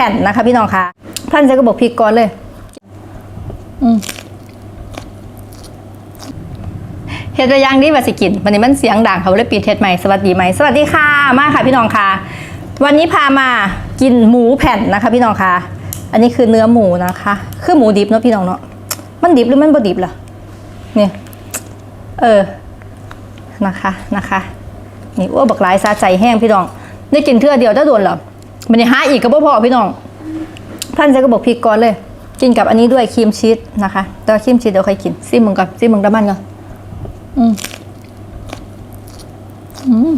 ผ่นนะคะ พี่น้องคะพันใส่กระบอกพริกก่อนเลย อืมเฮ็ดระยางดีว่าสิกินวันนี้มันเสียงดังเขาเลยปิดเฮ็ดใหม่สวัสดีไหมสวัสดีค่ะมาค่ะพี่น้องค่ะ วันนี้พามากินหมูแผ่นนะคะ พี่น้องค่ะ อันนี้คือเนื้อหมูนะคะ คือหมูดิบเนาะพี่น้องเนาะมันดิบหรือมันบ่ดิบล่ะเนี่ยเออนะคะนะคะนี่อ้วบักหลายซาใจแห้งพี่น้องได้กินเทื่อเดียวจะโดนเหรอ มันจะหาอีกก็บ่พอพี่น้องท่านใส่กระบอกพริกก่อนเลย กินกับอันนี้ด้วยครีมชีสนะคะแต่ครีมชีสเดี๋ยวใครกินซิมมึงก่อนซิมมึงดะมันก่อนอืมอืม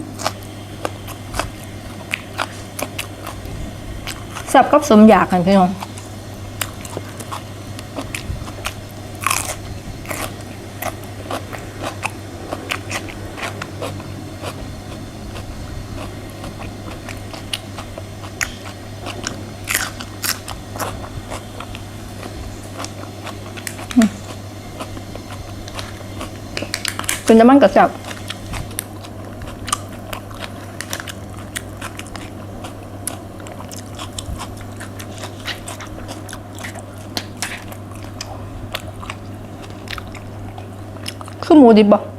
แซ่บกับสมอยากกันพี่น้อง เป็นน้ำมันกระจับคือหมูดิบบ่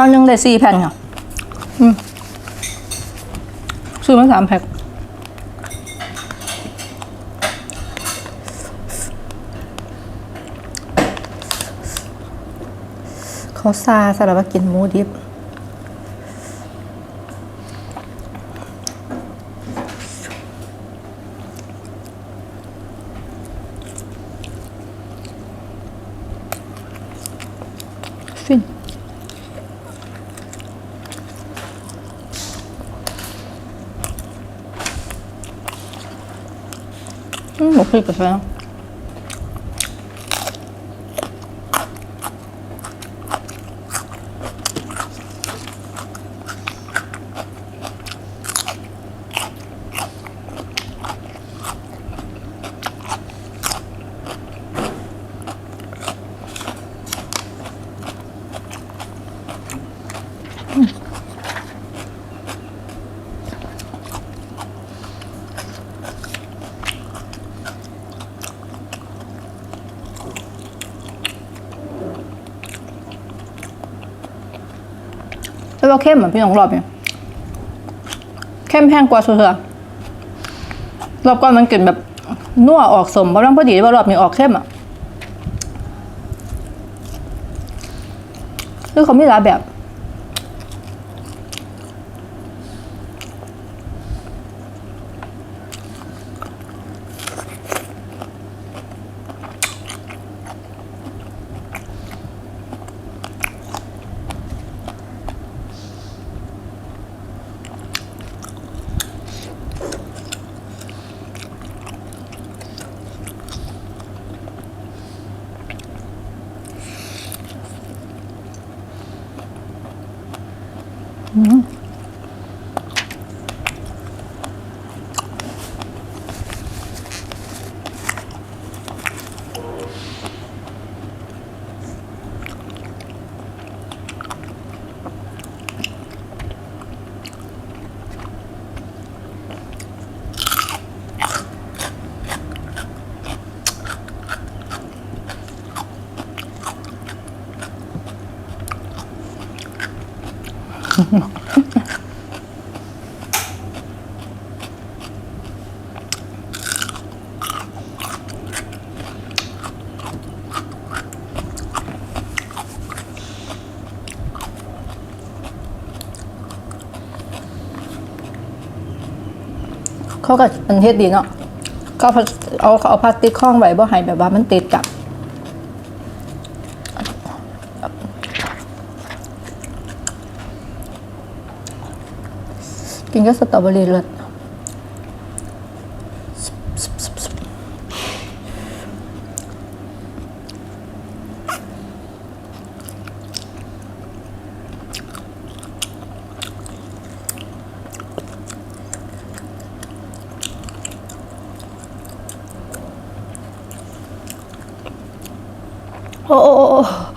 อหนึ่งได้สี่แผ่นค่ะอืมซื้อมาสามแพ็คเขาซาสำหรับกินหมูดิบ ฟิน อืมหมกพริ แล้วว่าเข้มเหมือนพี่น้องรอบเนี่ยเข้มแห้งกว่าเสือรอบก่อนมันกลิ่นแบบนัวออกสมกำลังพอดีว่ารอบนี้ออกเข้มอะคือเขามีหลายแบบ อ เขาก็มันเฮ็ดดีเนาะก็เอาเอาพลาสติกคล้องไว้บ่ให้แบบว่ามันติดกับกินก็สตรอเบอรี่เลย โอ้โ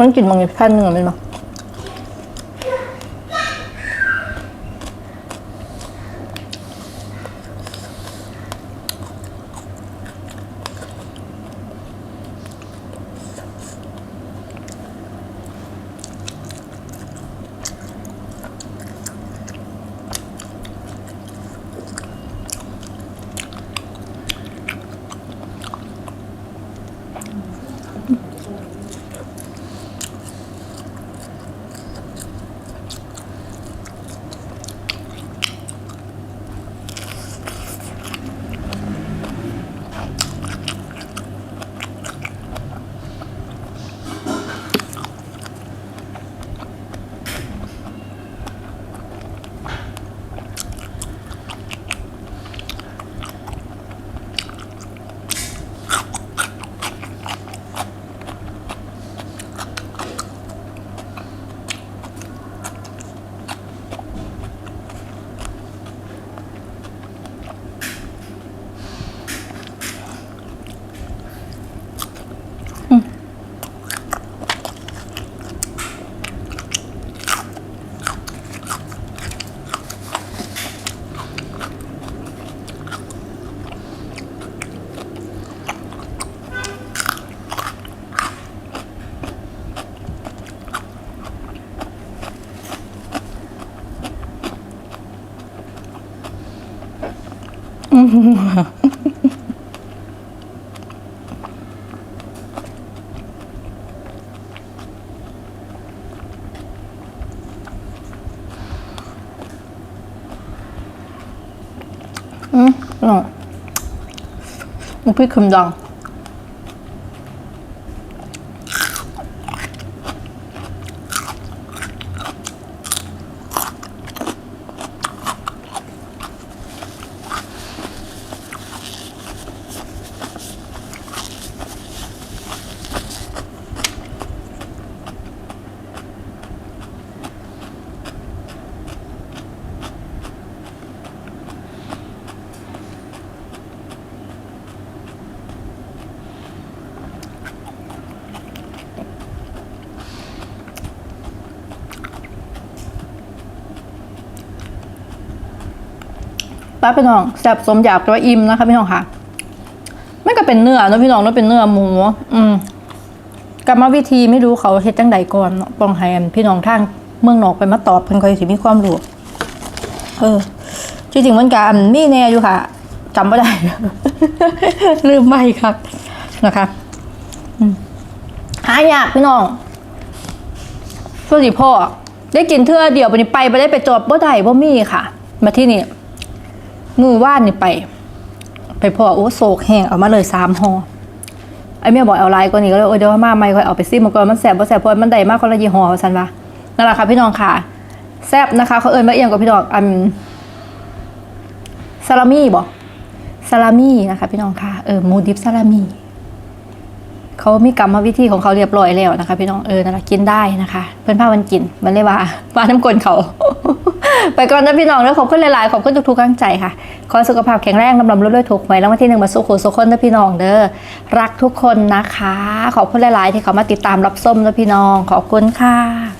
มันกลิ่นบางอย่างพันหนึ่งอะเป็นปะอืม อร่อยมัน ป้าพี่น้องแซ่บสมอยากแต่ว่าอิ่มนะคะพี่น้องค่ะไม่ก็เป็นเนื้อนอะพี่น้องเนอะเป็นเนื้อหมู อืมกรรมวิธีไม่รู้เขาเฮ็ดจังใดก่อนปองไฮอันพี่น้องทางเมืองนอกไปมาตอบเพิ่นค่อยสิมีความรู้เออจริงๆมันก็อันมีแน่อยู่ค่ะจำไม่ได้ ลืมไม่ครับนะคะหายากพี่น้องส่วนสิพ่อได้กินเทื่อเดียวไปนี่ไปไปได้ไปจอบบ่ได้บ่มีค่ะ มาที่นี่ มือว่านนี่ไป ไปพอโอ้โศกแห้งเอามาเลยสามห่อไอ้แม่บอกเอาไลน์กว่านี้ก็เลยเออเดี๋ยวมาใหม่ค่อยเอาไปซิมมาก่อนมันแสบบ่แสบเพราะมันได้มากคนละยี่ห้อว่าซั่นว่านั่นแหละค่ะพี่น้องค่ะแซบนะคะเขาเอิ้นมาเอียงกับพี่น้องอันซาลามี่บ่ซาลามี่นะคะ พี่น้องค่ะเออมูดิบซาลามี่เขามีกรรมวิธีของเขาเรียบร้อยแล้วนะคะ พี่น้องเออนั่นแหละกินได้นะคะ เพื่อนพามันกินมันเลยว่าว่าน้ำกลนเขา ไปก่อนนะพี่น้องแล้วขอบคุณหลายๆ ขอบคุณทุกๆกำลังใจค่ะ ขอสุขภาพแข็งแรงลำลำรวยๆถูกหวยแล้ววันที่หนึ่งมาสู้ขสุขคนนะพี่น้องเด้อ รักทุกคนนะคะ ขอบคุณหลายๆ ที่เขามาติดตามรับส้มนะพี่น้อง ขอบคุณค่ะ